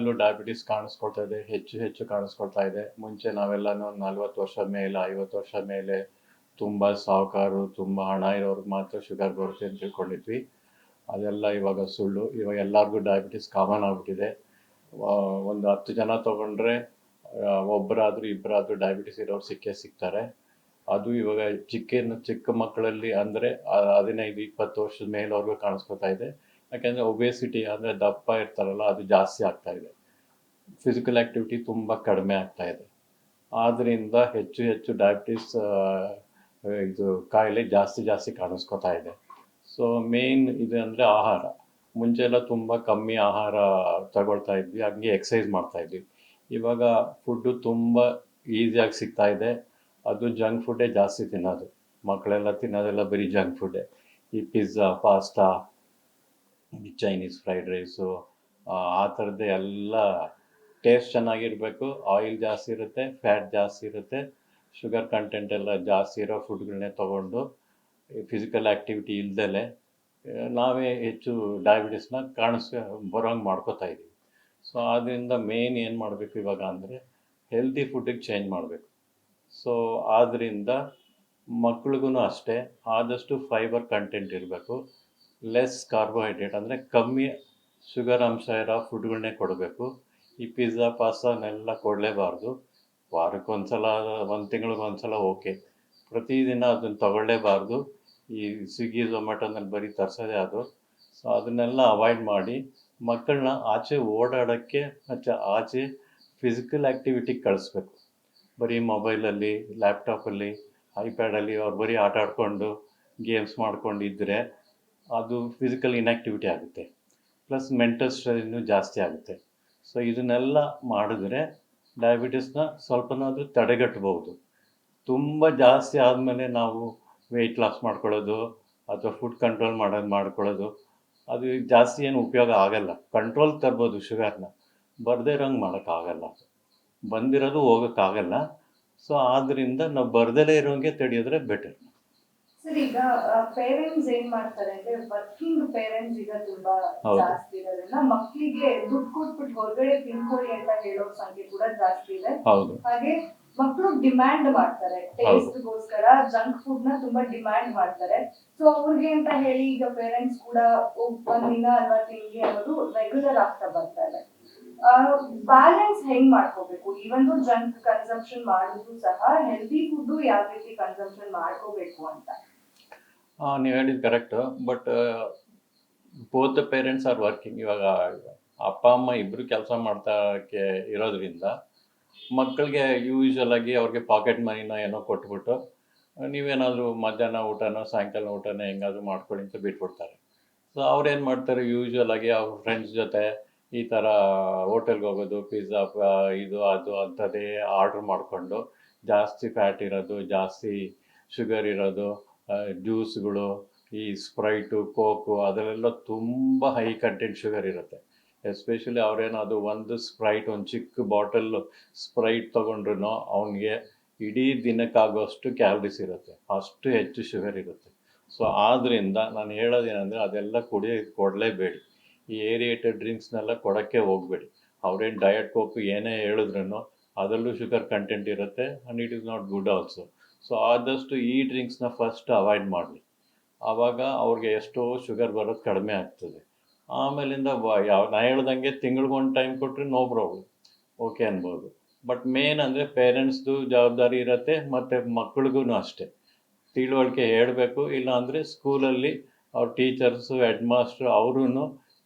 ಮಕ್ಕಳಲ್ಲೂ diabetes ಕಾಣಿಸ್ಕೊಳ್ತಾ ಇದೆ, ಹೆಚ್ಚು ಹೆಚ್ಚು ಕಾಣಿಸ್ಕೊಳ್ತಾ ಇದೆ. ಮುಂಚೆ ನಾವೆಲ್ಲನೂ ನಲ್ವತ್ತು ವರ್ಷ ಮೇಲೆ, ಐವತ್ತು ವರ್ಷ ಮೇಲೆ ತುಂಬ ಸಾಹುಕಾರು ತುಂಬ ಹಣ ಇರೋರ್ಗೆ ಮಾತ್ರ ಶುಗರ್ ಬರುತ್ತೆ ಅಂತ ತಿಳ್ಕೊಂಡಿದ್ವಿ. ಅದೆಲ್ಲ ಇವಾಗ ಸುಳ್ಳು. ಇವಾಗ ಎಲ್ಲರಿಗೂ ಡಯಾಬಿಟಿಸ್ ಕಾಮನ್ ಆಗ್ಬಿಟ್ಟಿದೆ. ಒಂದು ಹತ್ತು ಜನ ತಗೊಂಡ್ರೆ ಒಬ್ಬರಾದರೂ ಇಬ್ಬರಾದರೂ ಡಯಾಬಿಟಿಸ್ ಇರೋರು ಸಿಕ್ಕೇ ಸಿಗ್ತಾರೆ. ಅದು ಇವಾಗ ಚಿಕ್ಕ ಚಿಕ್ಕ ಮಕ್ಕಳಲ್ಲಿ ಅಂದರೆ ಹದಿನೈದು, ಇಪ್ಪತ್ತು ವರ್ಷದ ಮೇಲವ್ರಿಗೂ ಕಾಣಿಸ್ಕೊತಾ ಇದೆ. ಯಾಕೆಂದರೆ ಒಬೇಸಿಟಿ ಅಂದರೆ ದಪ್ಪ ಇರ್ತಾರಲ್ಲ, ಅದು ಜಾಸ್ತಿ ಆಗ್ತಾ ಇದೆ. ಫಿಸಿಕಲ್ ಆ್ಯಕ್ಟಿವಿಟಿ ತುಂಬ ಕಡಿಮೆ ಆಗ್ತಾ ಇದೆ. ಆದ್ದರಿಂದ ಹೆಚ್ಚು ಹೆಚ್ಚು ಡಯಾಬಿಟಿಸ್ ಇದು ಕಾಯಿಲೆ ಜಾಸ್ತಿ ಜಾಸ್ತಿ ಕಾಣಿಸ್ಕೊತಾ ಇದೆ. ಸೊ ಮೇನ್ ಇದು ಅಂದರೆ ಆಹಾರ. ಮುಂಚೆ ಎಲ್ಲ ತುಂಬ ಕಮ್ಮಿ ಆಹಾರ ತಗೊಳ್ತಾ ಇದ್ವಿ, ಹಂಗೆ ಎಕ್ಸಸೈಸ್ ಮಾಡ್ತಾ ಇದ್ವಿ. ಇವಾಗ ಫುಡ್ಡು ತುಂಬ ಈಸಿಯಾಗಿ ಸಿಗ್ತಾ ಇದೆ. ಅದು ಜಂಕ್ ಫುಡ್ಡೇ ಜಾಸ್ತಿ ತಿನ್ನೋದು. ಮಕ್ಕಳೆಲ್ಲ ತಿನ್ನೋದೆಲ್ಲ ಬರೀ ಜಂಕ್ ಫುಡ್ಡೇ ಈ pizza pasta Chinese fried rice ಆ ಥರದ್ದೇ ಎಲ್ಲ ಟೇಸ್ಟ್ ಚೆನ್ನಾಗಿರಬೇಕು ಆಯಿಲ್ ಜಾಸ್ತಿ ಇರುತ್ತೆ ಫ್ಯಾಟ್ ಜಾಸ್ತಿ ಇರುತ್ತೆ ಶುಗರ್ ಕಂಟೆಂಟ್ ಎಲ್ಲ ಜಾಸ್ತಿ ಇರೋ ಫುಡ್ಗಳನ್ನೇ ತೊಗೊಂಡು ಫಿಸಿಕಲ್ ಆ್ಯಕ್ಟಿವಿಟಿ ಇಲ್ದಲೆ ನಾವೇ ಹೆಚ್ಚು ಡಯಾಬಿಟಿಸ್ನ ಕಾಣಿಸ್ ಬರೋಂಗೆ ಮಾಡ್ಕೋತಾ ಇದ್ದೀವಿ ಸೊ ಆದ್ದರಿಂದ ಮೇನ್ ಏನು ಮಾಡಬೇಕು ಇವಾಗ ಅಂದರೆ ಹೆಲ್ದಿ ಫುಡ್ಡಿಗೆ ಚೇಂಜ್ ಮಾಡಬೇಕು. ಸೊ ಆದ್ದರಿಂದ ಮಕ್ಳಿಗೂ ಅಷ್ಟೇ, ಆದಷ್ಟು ಫೈಬರ್ ಕಂಟೆಂಟ್ ಇರಬೇಕು ಲೆಸ್ ಕಾರ್ಬೋಹೈಡ್ರೇಟ್ ಅಂದರೆ ಕಮ್ಮಿ ಶುಗರ್ ಅಂಶ ಇರೋ ಫುಡ್ಗಳನ್ನೇ ಕೊಡಬೇಕು. ಈ ಪಿಜ್ಜಾ ಪಾಸ್ತಾನೆಲ್ಲ ಕೊಡಲೇಬಾರ್ದು. ವಾರಕ್ಕೊಂದ್ಸಲ, ಒಂದು ತಿಂಗಳಿಗೆ ಒಂದ್ಸಲ ಓಕೆ ಪ್ರತಿದಿನ ಅದನ್ನು ತಗೊಳ್ಳೇಬಾರ್ದು. ಈ ಸ್ವಿಗ್ಗಿ ಝೊಮ್ಯಾಟೋನಲ್ಲಿ ಬರೀ ತರಿಸೋದೇ ಅದು ಸೊ ಅದನ್ನೆಲ್ಲ ಅವಾಯ್ಡ್ ಮಾಡಿ ಮಕ್ಕಳನ್ನ ಆಚೆ ಓಡಾಡೋಕ್ಕೆ ಮತ್ತು ಆಚೆ ಫಿಸಿಕಲ್ ಆ್ಯಕ್ಟಿವಿಟಿಗೆ ಕಳಿಸ್ಬೇಕು. ಬರೀ ಮೊಬೈಲಲ್ಲಿ ಲ್ಯಾಪ್ಟಾಪಲ್ಲಿ ಐಪ್ಯಾಡಲ್ಲಿ ಅವ್ರು ಬರೀ ಆಟ ಆಡಿಕೊಂಡು ಗೇಮ್ಸ್ ಮಾಡ್ಕೊಂಡಿದ್ದರೆ ಅದು ಫಿಸಿಕಲ್ ಇನ್ಯಾಕ್ಟಿವಿಟಿ ಆಗುತ್ತೆ. ಪ್ಲಸ್ ಮೆಂಟಲ್ ಸ್ಟ್ರೆಸ್ನು ಜಾಸ್ತಿ ಆಗುತ್ತೆ. ಸೊ ಇದನ್ನೆಲ್ಲ ಮಾಡಿದ್ರೆ ಡಯಾಬಿಟಿಸ್ನ ಸ್ವಲ್ಪನಾದರೂ ತಡೆಗಟ್ಟಬಹುದು. ತುಂಬ ಜಾಸ್ತಿ ಆದಮೇಲೆ ನಾವು ವೆಯ್ಟ್ ಲಾಸ್ ಮಾಡ್ಕೊಳ್ಳೋದು ಅಥವಾ ಫುಡ್ ಕಂಟ್ರೋಲ್ ಮಾಡೋದು ಮಾಡ್ಕೊಳ್ಳೋದು, ಅದು ಜಾಸ್ತಿ ಏನು ಉಪಯೋಗ ಆಗಲ್ಲ. ಕಂಟ್ರೋಲ್ ತರ್ಬೋದು ಶುಗರ್ನ. ಬರದೇ ಇರೋಂಗೆ ಮಾಡೋಕ್ಕಾಗಲ್ಲ. ಬಂದಿರೋದು ಹೋಗೋಕ್ಕಾಗಲ್ಲ. ಸೊ ಆದ್ದರಿಂದ ನಾವು ಬರ್ದೇಲೇ ಇರೋಂಗೆ ತಡೆಯೋದ್ರೆ ಬೆಟರ್ ಈಗ ಪೇರೆಂಟ್ಸ್ ಏನ್ ಮಾಡ್ತಾರೆ ಅಂದ್ರೆ ವರ್ಕಿಂಗ್ ಪೇರೆಂಟ್ಸ್ ಈಗ ತುಂಬಾ ಜಾಸ್ತಿ ಇರೋದ್ರಿಂದ ಮಕ್ಕಳಿಗೆ ದುಡ್ಡು ಕೊಟ್ಬಿಟ್ಟು ಹೊರಗಡೆ ತಿನ್ಕೊಳ್ಳಿ ಅಂತ ಹೇಳೋ ಸಂಖ್ಯೆ ಕೂಡ ಜಾಸ್ತಿ ಇದೆ. ಹಾಗೆ ಮಕ್ಕಳು ಡಿಮ್ಯಾಂಡ್ ಮಾಡ್ತಾರೆ. ಟೇಸ್ಟ್ಗೋಸ್ಕರ ಜಂಕ್ ಫುಡ್ನ ತುಂಬಾ ಡಿಮ್ಯಾಂಡ್ ಮಾಡ್ತಾರೆ. ಸೊ ಅವ್ರಿಗೆ ಅಂತ ಹೇಳಿ ಈಗ ಪೇರೆಂಟ್ಸ್ ಕೂಡ ಒಂದ್ ಒಂದಿನ ಅಲ್ವಾ ತಿಂಗಿ ಅನ್ನೋದು ರೆಗ್ಯುಲರ್ ಆಗ್ತಾ ಬರ್ತಾರೆ ಬ್ಯಾಲೆನ್ಸ್ ಹೆಂಗ್ ಮಾಡ್ಕೋಬೇಕು? ಈವನ್ ಜಂಕ್ ಕನ್ಸಂಪ್ಷನ್ ಮಾಡಿದ್ರು ಸಹ ಹೆಲ್ದಿ ಫುಡ್ ಯಾವ ರೀತಿ ಕನ್ಸಂಪ್ಷನ್ ಮಾಡ್ಕೋಬೇಕು ಅಂತ. ನೀವು ಹೇಳಿದ್ದು correct but both the parents are working ಇವಾಗ ಅಪ್ಪ, ಅಮ್ಮ ಇಬ್ಬರು ಕೆಲಸ ಮಾಡ್ತಾಕ್ಕೆ ಇರೋದ್ರಿಂದ ಮಕ್ಕಳಿಗೆ ಯೂಶ್ವಲ್ ಆಗಿ ಅವ್ರಿಗೆ ಪಾಕೆಟ್ ಮನಿನ ಏನೋ ಕೊಟ್ಬಿಟ್ಟು ನೀವೇನಾದರೂ ಮಧ್ಯಾಹ್ನ ಊಟನೋ ಸಾಯಂಕಾಲ ಊಟನೋ ಹೆಂಗಾದರೂ ಮಾಡ್ಕೊಳ್ಳಿ ಅಂತ ಬಿಟ್ಬಿಡ್ತಾರೆ. ಸೊ ಅವ್ರೇನು ಮಾಡ್ತಾರೆ? ಯೂಶ್ವಲ್ ಆಗಿ ಅವ್ರ ಫ್ರೆಂಡ್ಸ್ ಜೊತೆ ಈ ಥರ ಹೋಟೆಲ್ಗೆ ಹೋಗೋದು ಪಿಜ್ಜಾ ಇದು, ಅದು, ಅಂಥದ್ದೇ ಆರ್ಡ್ರ್ ಮಾಡಿಕೊಂಡು ಜಾಸ್ತಿ ಫ್ಯಾಟ್ ಇರೋದು, ಜಾಸ್ತಿ ಶುಗರ್ ಇರೋದು ಜ್ಯೂಸ್ಗಳು, ಈ ಸ್ಪ್ರೈಟು, ಕೋಕು, ಅದರಲ್ಲೆಲ್ಲ ತುಂಬ ಹೈ ಕಂಟೆಂಟ್ ಶುಗರ್ ಇರುತ್ತೆ. ಎಸ್ಪೆಷಲಿ ಅವ್ರೇನದು ಒಂದು ಸ್ಪ್ರೈಟ್, ಒಂದು ಚಿಕ್ಕ ಬಾಟಲ್ ಸ್ಪ್ರೈಟ್ ತೊಗೊಂಡ್ರು ಅವನಿಗೆ ಇಡೀ ದಿನಕ್ಕಾಗೋಷ್ಟು ಕ್ಯಾಲರೀಸ್ ಇರುತ್ತೆ. ಅಷ್ಟು ಹೆಚ್ಚು ಶುಗರ್ ಇರುತ್ತೆ. ಸೊ ಆದ್ದರಿಂದ ನಾನು ಹೇಳೋದೇನೆಂದರೆ ಅದೆಲ್ಲ ಕುಡಿಯ ಕೊಡಲೇಬೇಡಿ. ಈ ಏರಿಯೇಟೆಡ್ ಡ್ರಿಂಕ್ಸ್ನೆಲ್ಲ ಕೊಡೋಕ್ಕೆ ಹೋಗಬೇಡಿ. ಅವ್ರೇನು ಡಯಟ್ ಕೋಕು ಏನೇ ಹೇಳಿದ್ರು ಅದರಲ್ಲೂ ಶುಗರ್ ಕಂಟೆಂಟ್ ಇರುತ್ತೆ and it is not good also so ಆದಷ್ಟು ಈ ಡ್ರಿಂಕ್ಸ್ನ ಫಸ್ಟ್ ಅವಾಯ್ಡ್ ಮಾಡಲಿ. ಆವಾಗ ಅವ್ರಿಗೆ ಎಷ್ಟೋ ಶುಗರ್ ಬರೋದು ಕಡಿಮೆ ಆಗ್ತದೆ. ಆಮೇಲಿಂದ ಯಾವ ನಾ ಹೇಳ್ದಂಗೆ ತಿಂಗ್ಳಿಗೊಂದು ಟೈಮ್ ಕೊಟ್ಟರೆ ನೋ ಪ್ರಾಬ್ಲಮ್ ಓಕೆ ಅನ್ಬೋದು. ಬಟ್ ಮೇನ್ ಅಂದರೆ ಪೇರೆಂಟ್ಸ್ದು ಜವಾಬ್ದಾರಿ ಇರುತ್ತೆ, ಮತ್ತು ಮಕ್ಕಳಿಗೂ ಅಷ್ಟೇ. ತಿಳುವಳಿಕೆ ಹೇಳಬೇಕು, ಇಲ್ಲಾಂದರೆ ಸ್ಕೂಲಲ್ಲಿ ಅವ್ರ ಟೀಚರ್ಸು ಹೆಡ್ ಮಾಸ್ಟ್ರು ಅವರೂ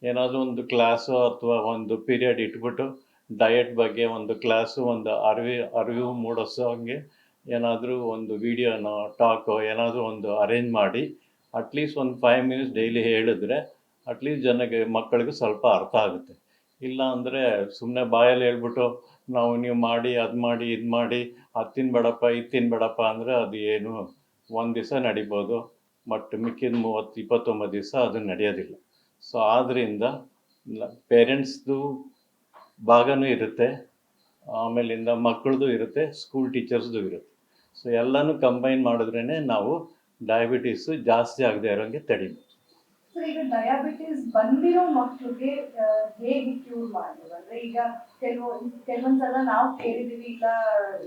ಏನಾದರೂ ಒಂದು ಕ್ಲಾಸು ಅಥವಾ ಒಂದು ಪೀರಿಯಡ್ ಇಟ್ಬಿಟ್ಟು ಡಯಟ್ ಬಗ್ಗೆ ಒಂದು ಕ್ಲಾಸು ಒಂದು ಅರಿವಿ ಅರಿವು ಮೂಡಿಸೋ ಹಂಗೆ ಏನಾದರೂ ಒಂದು ವಿಡಿಯೋನೋ ಟಾಕೋ ಏನಾದರೂ ಒಂದು ಅರೇಂಜ್ ಮಾಡಿ ಅಟ್ಲೀಸ್ಟ್ ಒಂದು ಫೈವ್ ಮಿನಿಟ್ಸ್ ಡೈಲಿ ಹೇಳಿದ್ರೆ ಅಟ್ಲೀಸ್ಟ್ ಜನಕ್ಕೆ ಮಕ್ಕಳಿಗೆ ಸ್ವಲ್ಪ ಅರ್ಥ ಆಗುತ್ತೆ. ಇಲ್ಲ ಅಂದರೆ ಸುಮ್ಮನೆ ಬಾಯಲ್ಲಿ ಹೇಳ್ಬಿಟ್ಟು, ನಾವು ನೀವು ಮಾಡಿ, ಅದು ಮಾಡಿ, ಇದು ಮಾಡಿ, ಅದು ತಿನ್ಬೇಡಪ್ಪ, ಇದು ತಿನ್ಬೇಡಪ್ಪ ಅಂದರೆ ಅದು ಏನು, ಒಂದು ದಿವಸ ನಡಿಬೋದು ಬಟ್ ಮಿಕ್ಕಿದ ಮೂವತ್ತು, ಇಪ್ಪತ್ತೊಂಬತ್ತು ದಿವಸ ಅದು ನಡೆಯೋದಿಲ್ಲ. ಸೊ ಆದ್ದರಿಂದ ಪೇರೆಂಟ್ಸ್ದು ಭಾಗನೂ ಇರುತ್ತೆ, ಆಮೇಲಿಂದ ಮಕ್ಕಳದು ಇರುತ್ತೆ ಸ್ಕೂಲ್ ಟೀಚರ್ಸ್ದು ಇರುತ್ತೆ. ಸೊ ಎಲ್ಲನೂ ಕಂಬೈನ್ ಮಾಡಿದ್ರೇ ನಾವು ಡಯಾಬಿಟೀಸು ಜಾಸ್ತಿ ಆಗದೆ ಇರೋಂಗೆ ತಡಿಬೋದು ಸೊ ಈಗ ಡಯಾಬಿಟಿಸ್ ಬಂದಿರೋ ಮಕ್ಕಳಿಗೆ ಹೇಗೆ ಕ್ಯೂರ್ ಮಾಡೋದು ಅಂದ್ರೆ ಈಗ ಕೆಲವು, ಕೆಲವೊಂದ್ಸಲ ನಾವು ಕೇಳಿದೀವಿ ಇಲ್ಲ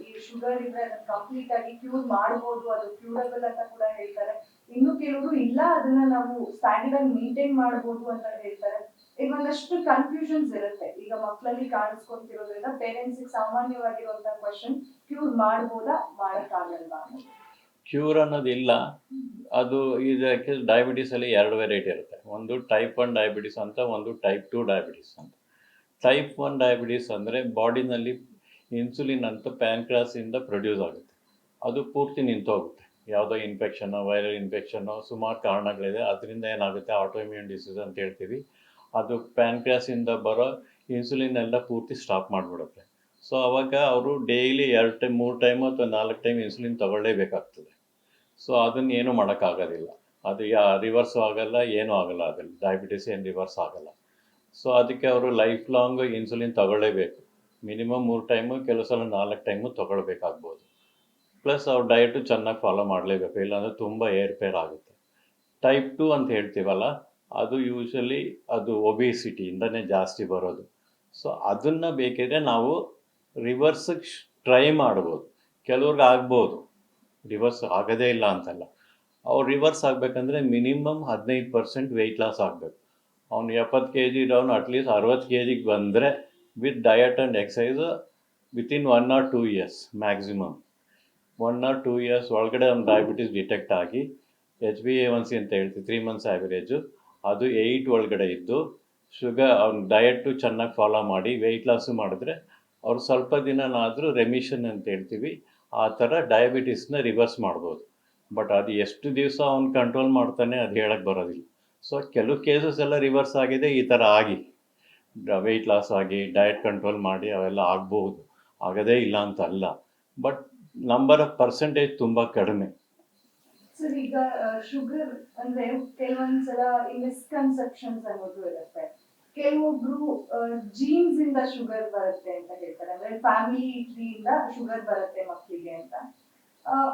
ಈ ಶುಗರ್ ಇದ್ರೆ ಅದನ್ನ ಕಂಪ್ಲೀಟ್ ಆಗಿ ಕ್ಯೂರ್ ಮಾಡ್ಬೋದು, ಅದು ಕ್ಯೂರಬಲ್ ಅಂತ ಕೂಡ ಹೇಳ್ತಾರೆ. ಇನ್ನು ಕೆಲವರು ಇಲ್ಲ, ಅದನ್ನ ನಾವು ಸ್ಟ್ಯಾಂಡರ್ಡ್ ಆಗಿ ಮೇಂಟೈನ್ ಮಾಡ್ಬೋದು ಅಂತ ಹೇಳ್ತಾರೆ. ಈಗ ಒಂದಷ್ಟು ಕನ್ಫ್ಯೂಷನ್ಸ್ ಇರುತ್ತೆ. ಈಗ ಮಕ್ಕಳಲ್ಲಿ ಕಾಣಿಸ್ಕೊಂತಿರೋದ್ರಿಂದ ಪೇರೆಂಟ್ಸ್ ಸಾಮಾನ್ಯವಾಗಿರುವಂತ ಕ್ವಶನ್ ಕ್ಯೂರ್ ಮಾಡಬಹುದಾ ಮಾಡಕ್ಕಾಗಲ್ವಾ. ಕ್ಯೂರ್ ಅನ್ನೋದಿಲ್ಲ. ಅದು ಇದಕ್ಕೆ ಡಯಾಬಿಟೀಸಲ್ಲಿ ಎರಡು ವೆರೈಟಿ ಇರುತ್ತೆ. ಒಂದು ಟೈಪ್ ಒನ್ ಡಯಾಬಿಟಿಸ್ ಅಂತ, ಒಂದು ಟೈಪ್ ಟು ಡಯಾಬಿಟಿಸ್ ಅಂತ. ಟೈಪ್ ಒನ್ ಡಯಾಬಿಟಿಸ್ ಅಂದರೆ ಬಾಡಿನಲ್ಲಿ ಇನ್ಸುಲಿನ್ ಅಂತ ಪ್ಯಾನ್ಕ್ರಾಸಿಂದ ಪ್ರೊಡ್ಯೂಸ್ ಆಗುತ್ತೆ. ಅದು ಪೂರ್ತಿ ನಿಂತೋಗುತ್ತೆ. ಯಾವುದೋ ಇನ್ಫೆಕ್ಷನ್ನು ವೈರಲ್ ಇನ್ಫೆಕ್ಷನ್ನು ಸುಮಾರು ಕಾರಣಗಳಿದೆ. ಅದರಿಂದ ಏನಾಗುತ್ತೆ? ಆಟೋಮ್ಯೂನ್ ಡಿಸೀಸ್ ಅಂತ ಹೇಳ್ತೀವಿ. ಅದು ಪ್ಯಾನ್ಕ್ರಿಯಾಸಿಂದ ಬರೋ ಇನ್ಸುಲಿನ್ ಎಲ್ಲ ಪೂರ್ತಿ ಸ್ಟಾಪ್ ಮಾಡಿಬಿಡುತ್ತೆ. ಸೊ ಅವಾಗ ಅವರು ಡೈಲಿ ಎರಡು ಟೈಮ್, ಮೂರು ಟೈಮ್ ಅಥವಾ ನಾಲ್ಕು ಟೈಮ್ ಇನ್ಸುಲಿನ್ ತಗೊಳ್ಳೇಬೇಕಾಗ್ತದೆ. ಸೊ ಅದನ್ನ ಏನು ಮಾಡೋಕ್ಕಾಗೋದಿಲ್ಲ. ಅದು ಯಾ ರಿವರ್ಸು ಆಗಲ್ಲ, ಏನೂ ಆಗಲ್ಲ ಅದ್ರಲ್ಲಿ. ಡಯಾಬಿಟಿಸ್ ಏನು ರಿವರ್ಸ್ ಆಗಲ್ಲ. ಸೊ ಅದಕ್ಕೆ ಅವರು ಲೈಫ್ ಲಾಂಗ್ ಇನ್ಸುಲಿನ್ ತಗೊಳ್ಳೇಬೇಕು. ಮಿನಿಮಮ್ ಮೂರು ಟೈಮು, ಕೆಲವು ಸಲ ನಾಲ್ಕು ಟೈಮು ತಗೊಳ್ಬೇಕಾಗ್ಬೋದು. ಪ್ಲಸ್ ಅವ್ರ ಡಯಟು ಚೆನ್ನಾಗಿ ಫಾಲೋ ಮಾಡಲೇಬೇಕು. ಇಲ್ಲಾಂದರೆ ತುಂಬ ಏರ್ಪೇರ್ ಆಗುತ್ತೆ. ಟೈಪ್ ಟು ಅಂತ ಹೇಳ್ತೀವಲ್ಲ ಅದು ಯೂಶಲಿ ಅದು ಒಬೇಸಿಟಿಯಿಂದನೇ ಜಾಸ್ತಿ ಬರೋದು. ಸೊ ಅದನ್ನು ಬೇಕಿದ್ರೆ ನಾವು ರಿವರ್ಸಿಗೆ ಟ್ರೈ ಮಾಡ್ಬೋದು. ಕೆಲವ್ರಿಗೆ ಆಗ್ಬೋದು. ರಿವರ್ಸ್ ಆಗೋದೇ ಇಲ್ಲ ಅಂತಲ್ಲ. ಅವ್ರು ರಿವರ್ಸ್ ಆಗಬೇಕಂದ್ರೆ ಮಿನಿಮಮ್ ಹದಿನೈದು ಪರ್ಸೆಂಟ್ ವೆಯ್ಟ್ ಲಾಸ್ ಆಗಬೇಕು. ಅವ್ನು ಎಪ್ಪತ್ತು ಕೆ ಜಿ ಇರೋನು ಅಟ್ಲೀಸ್ಟ್ ಅರವತ್ತು ಕೆ ಜಿಗೆ ಬಂದರೆ with diet and exercise within one or two years maximum one or two years ಒಳಗಡೆ ಅವ್ನು ಡಯಾಬಿಟೀಸ್ ಡಿಟೆಕ್ಟ್ ಆಗಿ H B A one C ಅಂತ ಹೇಳ್ತೀವಿ ತ್ರೀ ಮಂತ್ಸ್ ಆ್ಯಾವ್ರೇಜು ಅದು ಏಯ್ಟ್ ಒಳಗಡೆ ಇದ್ದು ಶುಗರ್ ಅವ್ನ ಡಯಟು ಚೆನ್ನಾಗಿ ಫಾಲೋ ಮಾಡಿ ವೆಯ್ಟ್ ಲಾಸು ಮಾಡಿದ್ರೆ ಅವ್ರು ಸ್ವಲ್ಪ ದಿನನಾದರೂ ರೆಮಿಷನ್ ಅಂತ ಹೇಳ್ತೀವಿ. ಆ ಥರ ಡಯಾಬಿಟಿಸ್ನ ರಿವರ್ಸ್ ಮಾಡ್ಬೋದು. ಬಟ್ ಅದು ಎಷ್ಟು ದಿವಸ ಅವ್ನು ಕಂಟ್ರೋಲ್ ಮಾಡ್ತಾನೆ ಅದು ಹೇಳಕ್ಕೆ ಬರೋದಿಲ್ಲ. ಸೊ ಕೆಲವು ಕೇಸಸ್ ಎಲ್ಲ ರಿವರ್ಸ್ ಆಗಿದೆ, ಈ ಥರ ಆಗಿ. ವೆಯ್ಟ್ ಲಾಸ್ ಆಗಿ ಡಯಟ್ ಕಂಟ್ರೋಲ್ ಮಾಡಿ, ಅವೆಲ್ಲ ಆಗ್ಬೋದು ಆಗದೇ ಇಲ್ಲ ಅಂತ ಅಲ್ಲ. ಬಟ್ ನಂಬರ್ ಆಫ್ ಪರ್ಸೆಂಟೇಜ್ ತುಂಬ ಕಡಿಮೆ. ಸರ್ ಈಗ ಶುಗರ್ ಅಂದ್ರೆ ಕೆಲವೊಂದ್ಸಲ ಈ ಮಿಸ್ಕನ್ಸೆಪ್ಷನ್ಸ್ ಅನ್ನೋದು ಇರುತ್ತೆ ಕೆಲವೊಬ್ರು ಜೀನ್ಸ್ ಇಂದ ಶುಗರ್ ಬರುತ್ತೆ ಅಂತ ಹೇಳ್ತಾರೆ. ಅಂದ್ರೆ ಫ್ಯಾಮಿಲಿ ಟ್ರೀ ಇಂದ ಶುಗರ್ ಬರುತ್ತೆ ಮಕ್ಕಳಿಗೆ ಅಂತ.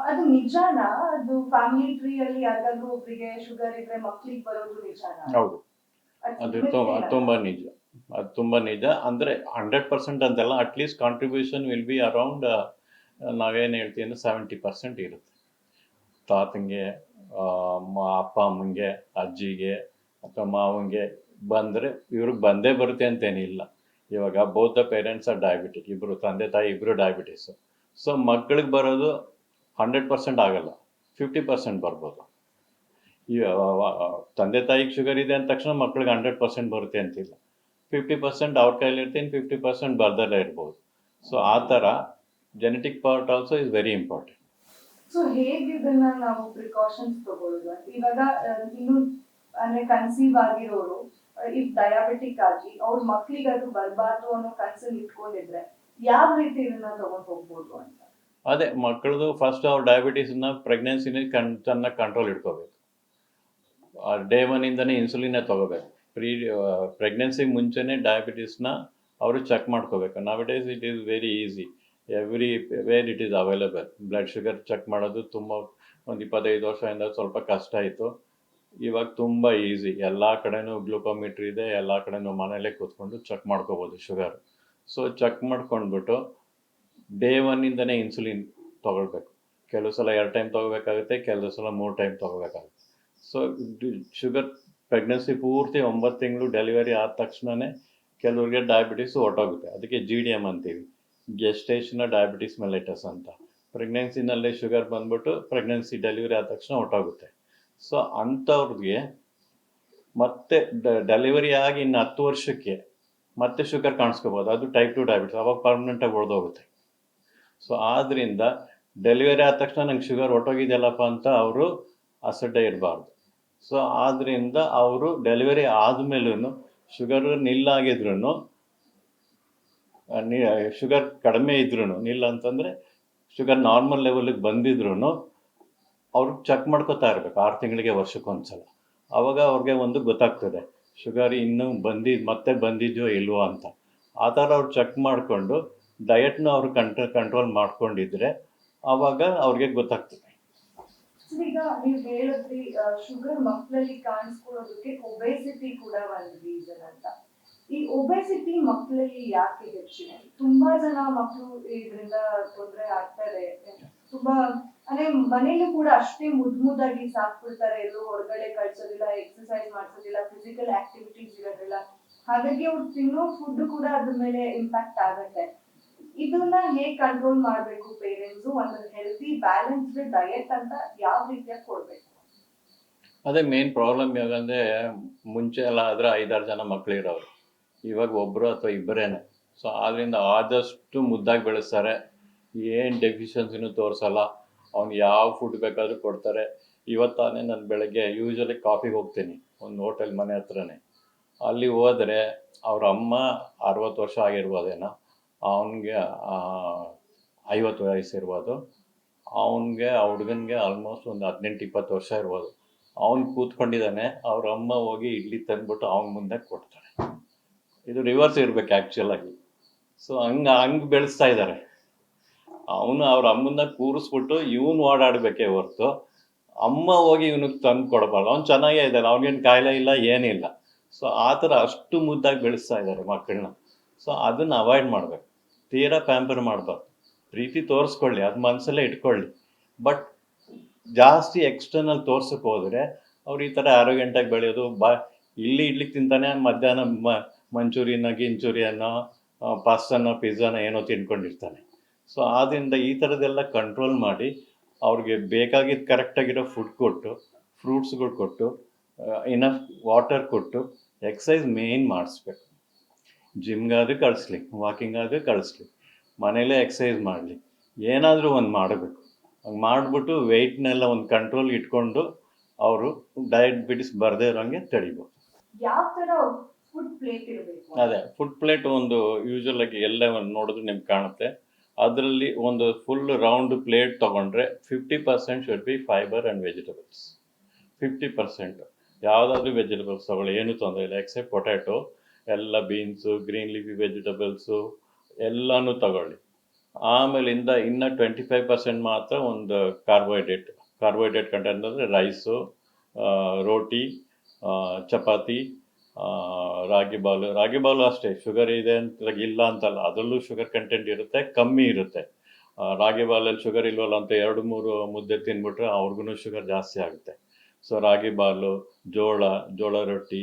ಅದು ನಿಜಾನಾ? ಅದು ಫ್ಯಾಮಿಲಿ ಟ್ರೀ ಅಲ್ಲಿ ಯಾರಿಗಾದ್ರೂ ಒಬ್ರಿಗೆ ಶುಗರ್ ಇದ್ರೆ ಮಕ್ಕಳಿಗೆ ಬರೋದು ನಿಜಾನಾ? ಹೌದು. ಅದ್? ತುಂಬ ನಿಜ. ಅದು ತುಂಬಾ ನಿಜ. ಅಂದ್ರೆ ಹಂಡ್ರೆಡ್ ಪರ್ಸೆಂಟ್ ಅಂತಲ್ಲ at least contribution will be around ನಾವೇನು ಹೇಳ್ತೀವಿ ಅಂದ್ರೆ ಸೆವೆಂಟಿ ಪರ್ಸೆಂಟ್ ಇರುತ್ತೆ. ತಾತಂಗೆ ಅಪ್ಪ ಅಮ್ಮನಿಗೆ ಅಜ್ಜಿಗೆ ಅಥವಾ ಮಾವಂಗೆ ಬಂದರೆ ಇವ್ರಿಗೆ ಬಂದೇ ಬರುತ್ತೆ ಅಂತೇನಿಲ್ಲ ಇವಾಗ ಬೌದ್ಧ ಪೇರೆಂಟ್ಸ್ ಆರ್ ಡಯಾಬಿಟಿಕ್ ಇಬ್ಬರು ತಂದೆ ತಾಯಿ ಇಬ್ಬರು ಡಯಾಬಿಟೀಸು ಸೊ ಮಕ್ಕಳಿಗೆ ಬರೋದು ಹಂಡ್ರೆಡ್ ಪರ್ಸೆಂಟ್ ಆಗಲ್ಲ. ಫಿಫ್ಟಿ ಪರ್ಸೆಂಟ್ ಬರ್ಬೋದು. ಈ ತಂದೆ ತಾಯಿಗೆ ಶುಗರ್ ಇದೆ ಅಂದ ತಕ್ಷಣ ಮಕ್ಕಳಿಗೆ ಹಂಡ್ರೆಡ್ ಪರ್ಸೆಂಟ್ ಬರುತ್ತೆ ಅಂತಿಲ್ಲ. ಫಿಫ್ಟಿ ಪರ್ಸೆಂಟ್ ಅವ್ರ ಕೈಲಿ ಇರ್ತೀನಿ ಫಿಫ್ಟಿ ಪರ್ಸೆಂಟ್ ಬರ್ದಲ್ಲೇ ಇರ್ಬೋದು. ಸೊ ಆ ಥರ genetic part also is very important so ಹೇಗೆ ಇದನ್ನ ನಾವು ಪ್ರಿಕಾಷನ್ಸ್ ತಗೊಳ್ಳೋದು? ಇವಾಗ ಇನ್ನು, ಅಂದ್ರೆ ಕನ್ಸೀವ್ ಆಗಿರೋರು ಇಫ್ ಡಯಾಬಿಟಿಕ್ ಆಗಿ ಅವ್ರ ಮಕ್ಳಿಗೆ ಅದು ಬರಬಾರ್ದು ಅನ್ನೋ ಕನ್ಸಲ್ಲಿ ಇಟ್ಕೊಂಡಿದ್ರೆ ಯಾವ ರೀತಿ ಇದನ್ನ ತಗೊಂಡ್ ಹೋಗ್ಬೋದು ಅಂತ? ಅದೇ ಮಕ್ಕಳದು ಫಸ್ಟ್ ಅವ್ರ ನ ಪ್ರೆಗ್ನೆನ್ಸಿನ ಕಣ್ ಚೆನ್ನಾಗಿ ಕಂಟ್ರೋಲ್ ಇಟ್ಕೋಬೇಕು. ಡೇ ಒನ್ ಇಂದನೇ ಇನ್ಸುಲಿನ್ ತೊಗೋಬೇಕು. ಪ್ರೀ ಪ್ರೆಗ್ನೆನ್ಸಿ ಮುಂಚೆನೇ ಡಯಾಬಿಟೀಸ್ನ ಅವರು ಚೆಕ್ ಮಾಡ್ಕೋಬೇಕು. ನಾವ್ it is very easy everywhere it is available blood sugar check ಮಾಡೋದು ತುಂಬ ಒಂದು ಇಪ್ಪತ್ತೈದು ವರ್ಷದಿಂದ ಸ್ವಲ್ಪ ಕಷ್ಟ ಇತ್ತು ಇವಾಗ ತುಂಬ ಈಸಿ ಎಲ್ಲ ಕಡೆನೂ ಗ್ಲೂಕೋಮೀಟ್ರ್ ಇದೆ, ಎಲ್ಲ ಕಡೆನೂ ಮನೇಲೇ ಕೂತ್ಕೊಂಡು ಚೆಕ್ ಮಾಡ್ಕೋಬೋದು ಶುಗರ್ ಸೊ ಚೆಕ್ ಮಾಡ್ಕೊಂಡ್ಬಿಟ್ಟು ಡೇ ಒನ್ನಿಂದನೇ ಇನ್ಸುಲಿನ್ ತೊಗೊಳ್ಬೇಕು. ಕೆಲವು ಸಲ ಎರಡು ಟೈಮ್ ತೊಗೋಬೇಕಾಗುತ್ತೆ ಕೆಲವು ಸಲ ಮೂರು ಟೈಮ್ ತೊಗೋಬೇಕಾಗುತ್ತೆ ಸೊ ಶುಗರ್ ಪ್ರೆಗ್ನೆನ್ಸಿ ಪೂರ್ತಿ ಒಂಬತ್ತು ತಿಂಗಳು ಡೆಲಿವರಿ ಆದ ತಕ್ಷಣವೇ ಕೆಲವ್ರಿಗೆ ಡಯಾಬಿಟಿಸ್ ಹೊರ್ಟೋಗುತ್ತೆ. ಅದಕ್ಕೆ ಜಿ ಡಿ ಎಂ ಅಂತೀವಿ. ಗೆಸ್ಟೇಷನ ಡಯಾಬಿಟಿಸ್ ಮೆಲೆಟಸ್ ಅಂತ. ಪ್ರೆಗ್ನೆನ್ಸಿನಲ್ಲಿ ಶುಗರ್ ಬಂದ್ಬಿಟ್ಟು ಪ್ರೆಗ್ನೆನ್ಸಿ ಡೆಲಿವರಿ ಆದ ತಕ್ಷಣ ಹೊಟ್ಟೋಗುತ್ತೆ ಸೊ ಅಂಥವ್ರಿಗೆ ಮತ್ತೆ ಡೆಲಿವರಿ ಆಗಿ ಇನ್ನು ಹತ್ತು ವರ್ಷಕ್ಕೆ ಮತ್ತೆ ಶುಗರ್ ಕಾಣಿಸ್ಕೋಬೋದು. ಅದು ಟೈಪ್ ಟು ಡಯಾಬಿಟಿಸ್ ಅವಾಗ ಪರ್ಮನೆಂಟಾಗಿ ಉಳ್ದೋಗುತ್ತೆ ಸೊ ಆದ್ದರಿಂದ ಡೆಲಿವರಿ ಆದ ತಕ್ಷಣ ನಂಗೆ ಶುಗರ್ ಹೊಟ್ಟೋಗಿದೆಯಲ್ಲಪ್ಪ ಅಂತ ಅವರು ಅಸಡ್ಡೆ ಇರಬಾರ್ದು ಸೊ ಆದ್ದರಿಂದ ಅವರು ಡೆಲಿವರಿ ಆದಮೇಲೂ ಶುಗರ್ ನಿಲ್ಲಾಗಿದ್ರು ಶುಗರ್ ಕಡಿಮೆ ಇದ್ರೂ ಇಲ್ಲ ಅಂತಂದರೆ ಶುಗರ್ ನಾರ್ಮಲ್ ಲೆವೆಲಿಗೆ ಬಂದಿದ್ರು ಅವ್ರು ಚೆಕ್ ಮಾಡ್ಕೋತಾ ಇರಬೇಕು, ಆರು ತಿಂಗಳಿಗೆ ವರ್ಷಕ್ಕೊಂದ್ಸಲ ಆವಾಗ ಅವ್ರಿಗೆ ಒಂದು ಗೊತ್ತಾಗ್ತದೆ, ಶುಗರ್ ಇನ್ನೂ ಬಂದಿದ್ದು ಮತ್ತೆ ಬಂದಿದ್ಯೋ ಇಲ್ವೋ ಅಂತ. ಆ ಥರ ಅವ್ರು ಚೆಕ್ ಮಾಡಿಕೊಂಡು ಡಯಟ್ನ ಅವರು ಕಂಟ್ರ, ಕಂಟ್ರೋಲ್ ಮಾಡ್ಕೊಂಡಿದ್ರೆ ಆವಾಗ ಅವ್ರಿಗೆ ಗೊತ್ತಾಗ್ತದೆ. ಈಗ ನೀವು ಹೇಳಿದ್ರಿ ಶುಗರ್ ಮಕ್ಕಳಲ್ಲಿ ಕಾಣಿಸ್ಕೊಳ್ಳೋದಕ್ಕೆ ಒಬೆಸಿಟಿ ಕೂಡ ಒಂದು ರೀಸನ್ ಅಂತ. ಈ ಒಬೆಸಿಟಿ ಮಕ್ಕಳಲ್ಲಿ ಯಾಕೆ ಹೆಚ್ಚಿದೆ ತುಂಬಾ ಜನ ಮಕ್ಕಳು ಇದರಿಂದ ತೊಂದರೆ ಆಗ್ತಾರೆ ತುಂಬಾ, ಅಂದ್ರೆ ಮನೇಲಿ ಕೂಡ ಅಷ್ಟೇ ಮುದ್ ಮುದ್ದಾಗಿ ಸಾಕ್ಬಿಡ್ತಾರೆ. ಎಲ್ಲೂ ಹೊರಗಡೆ ಕಳ್ಸೋದಿಲ್ಲ ಎಕ್ಸರ್ಸೈಸ್ ಮಾಡ್ಸೋದಿಲ್ಲ ಫಿಸಿಕಲ್ ಆಕ್ಟಿವಿಟೀಸ್ ಇರೋದಿಲ್ಲ. ಹಾಗಾಗಿ ಅವ್ರು ತಿನ್ನೋ ಫುಡ್ ಕೂಡ ಅದ್ರ ಮೇಲೆ ಇಂಪ್ಯಾಕ್ಟ್ ಆಗತ್ತೆ. ಇದನ್ನ ಹೇಗ್ ಕಂಟ್ರೋಲ್ ಮಾಡ್ಬೇಕು ಪೇರೆಂಟ್ಸ್ ಒಂದು ಹೆಲ್ತಿ ಬ್ಯಾಲೆನ್ಸ್ಡ್ ಡಯಟ್ ಅಂತ ಯಾವ ರೀತಿಯಾಗಿ ಕೊಡ್ಬೇಕು? ಅದೇ ಮೇನ್ ಪ್ರಾಬ್ಲಮ್ ಯಾಕಂದ್ರೆ ಮುಂಚೆ ಎಲ್ಲ ಆದ್ರೆ ಐದಾರು ಜನ ಮಕ್ಕಳಿರೋರು ಇವಾಗ ಒಬ್ಬರು ಅಥವಾ ಇಬ್ಬರೇನೆ. ಸೊ ಆದ್ದರಿಂದ ಆದಷ್ಟು ಮುದ್ದಾಗಿ ಬೆಳೆಸ್ತಾರೆ. ಏನು ಡೆಫಿಷಿಯನ್ಸಿನೂ ತೋರಿಸಲ್ಲ. ಅವ್ನು ಯಾವ ಫುಡ್ ಬೇಕಾದರೂ ಕೊಡ್ತಾರೆ. ಇವತ್ತಾನೆ ನಾನು ಬೆಳಗ್ಗೆ ಯೂಶ್ವಲಿ ಕಾಫಿಗೆ ಹೋಗ್ತೀನಿ. ಒಂದು ಹೋಟೆಲ್ ಮನೆ ಹತ್ರನೇ. ಅಲ್ಲಿ ಹೋದರೆ ಅವ್ರ ಅಮ್ಮ ಅರವತ್ತು ವರ್ಷ ಆಗಿರ್ಬೋದೇನೋ. ಅವನಿಗೆ ಐವತ್ತು ವಯಸ್ಸಿರ್ಬೋದು. ಅವನಿಗೆ, ಆ ಹುಡುಗನಿಗೆ ಆಲ್ಮೋಸ್ಟ್ ಒಂದು ಹದಿನೆಂಟು, ಇಪ್ಪತ್ತು ವರ್ಷ ಇರ್ಬೋದು. ಅವ್ನು ಕೂತ್ಕೊಂಡಿದ್ದಾನೆ. ಅವ್ರ ಅಮ್ಮ ಹೋಗಿ ಇಡ್ಲಿ ತಂದ್ಬಿಟ್ಟು ಅವ್ನ ಮುಂದೆ ಕೊಡ್ತಾಳೆ ಇದು ರಿವರ್ಸ್ ಇರಬೇಕು ಆ್ಯಕ್ಚುಲಾಗಿ ಸೊ ಹಂಗೆ ಹಂಗೆ ಬೆಳೆಸ್ತಾ ಇದ್ದಾರೆ ಅವನು ಅವ್ರ ಅಮ್ಮನ್ನ ಕೂರಿಸ್ಬಿಟ್ಟು ಇವನು ಓಡಾಡಬೇಕೇ ಹೊರ್ತು, ಅಮ್ಮ ಹೋಗಿ ಇವನಿಗೆ ತಂದು ಕೊಡಬಾರ್ದು. ಅವ್ನು ಚೆನ್ನಾಗೇ ಇದ್ದಾನೆ, ಅವ್ನಿಗೇನು ಕಾಯಿಲೆ ಇಲ್ಲ ಏನಿಲ್ಲ ಸೊ ಆ ಥರ ಅಷ್ಟು ಮುದ್ದಾಗಿ ಬೆಳೆಸ್ತಾ ಇದ್ದಾರೆ ಮಕ್ಕಳನ್ನ ಸೊ ಅದನ್ನು ಅವಾಯ್ಡ್ ಮಾಡಬೇಕು. ತೀರಾ ಪ್ಯಾಂಪರ್ ಮಾಡಬಾರ್ದು. ಪ್ರೀತಿ ತೋರಿಸ್ಕೊಳ್ಳಿ, ಅದು ಮನಸ್ಸಲ್ಲೇ ಇಟ್ಕೊಳ್ಳಿ. ಬಟ್ ಜಾಸ್ತಿ ಎಕ್ಸ್ಟರ್ನಲ್ ತೋರ್ಸಕ್ಕೆ ಹೋದರೆ, ಅವ್ರು ಈ ಥರ ಆರೋಗ್ಯಂಟಾಗಿ ಬೆಳೆಯೋದು, ಬಾ, ಇಲ್ಲಿ ಇಡ್ಲಿಕ್ಕೆ ತಿಂತಾನೆ, ಮಧ್ಯಾಹ್ನ ಮ ಮಂಚೂರಿಯನ್ನ ಗಿಂಚೂರಿಯನ್ನ ಪಾಸ್ತಾನ ಪಿಜ್ಜಾನ ಏನೋ ತಿನ್ಕೊಂಡಿರ್ತಾನೆ. ಸೊ ಆದ್ದರಿಂದ ಈ ಥರದ್ದೆಲ್ಲ ಕಂಟ್ರೋಲ್ ಮಾಡಿ ಅವ್ರಿಗೆ ಬೇಕಾಗಿದ್ದ ಕರೆಕ್ಟಾಗಿರೋ ಫುಡ್ ಕೊಟ್ಟು ಫ್ರೂಟ್ಸ್ಗಳು ಕೊಟ್ಟು ಇನಫ್ ವಾಟರ್ ಕೊಟ್ಟು ಎಕ್ಸಸೈಸ್ ಮೇಯ್ನ್ ಮಾಡಿಸ್ಬೇಕು. ಜಿಮ್ಗಾದರೂ ಕಳಿಸ್ಲಿ ವಾಕಿಂಗ್ ಆದರೂ ಕಳಿಸ್ಲಿ, ಮನೇಲೇ ಎಕ್ಸಸೈಸ್ ಮಾಡಲಿ, ಏನಾದರೂ ಒಂದು ಮಾಡಬೇಕು. ಹಂಗೆ ಮಾಡಿಬಿಟ್ಟು ವೆಯ್ಟ್ನೆಲ್ಲ ಒಂದು ಕಂಟ್ರೋಲ್ ಇಟ್ಕೊಂಡು ಅವರು ಡಯಾಬಿಟಿಸ್ ಬರದೇ ಇರೋಂಗೆ ತಡಿಬೋದು. ಯಾವ ಇರಬೇಕು ಅದೇ ಫುಡ್ ಪ್ಲೇಟ್ ಒಂದು ಯೂಶಲ್ ಆಗಿ ಎಲ್ಲ ನೋಡಿದ್ರೆ ನಿಮ್ಗೆ ಕಾಣುತ್ತೆ. ಅದರಲ್ಲಿ ಒಂದು ಫುಲ್ ರೌಂಡ್ ಪ್ಲೇಟ್ ತಗೊಂಡ್ರೆ fifty percent should be fibre and vegetables fifty percent ಯಾವುದಾದ್ರೂ ವೆಜಿಟೇಬಲ್ಸ್ ತಗೊಳ್ಳಿ, ಏನು ತೊಂದರೆ ಇಲ್ಲ ಎಕ್ಸೆಪ್ಟ್ ಪೊಟ್ಯಾಟೊ ಎಲ್ಲ ಬೀನ್ಸು ಗ್ರೀನ್ ಲೀಫಿ ವೆಜಿಟೇಬಲ್ಸು ಎಲ್ಲನೂ ತಗೊಳ್ಳಿ. ಆಮೇಲಿಂದ ಇನ್ನು ಟ್ವೆಂಟಿ ಫೈವ್ ಪರ್ಸೆಂಟ್ ಮಾತ್ರ ಒಂದು ಕಾರ್ಬೋಹೈಡ್ರೇಟ್ ಕಾರ್ಬೋಹೈಡ್ರೇಟ್ ಕಂಟೆಂಟ್ ಅಂದರೆ ರೈಸು ರೋಟಿ ಚಪಾತಿ ರಾಗಿ ಬಾಲು ರಾಗಿ ಬಾಲು ಅಷ್ಟೇ ಶುಗರ್ ಇದೆ ಅಂತ ಇಲ್ಲ ಅಂತಲ್ಲ, ಅದರಲ್ಲೂ ಶುಗರ್ ಕಂಟೆಂಟ್ ಇರುತ್ತೆ, ಕಮ್ಮಿ ಇರುತ್ತೆ. ರಾಗಿ ಬಾಲಲ್ಲಿ ಶುಗರ್ ಇಲ್ವಲ್ಲ ಅಂತ ಎರಡು ಮೂರು ಮುದ್ದೆ ತಿಂದ್ಬಿಟ್ರೆ ಅವ್ರಿಗೂ ಶುಗರ್ ಜಾಸ್ತಿ ಆಗುತ್ತೆ. ಸೊ ರಾಗಿ ಬಾಲು, ಜೋಳ ಜೋಳ ರೊಟ್ಟಿ,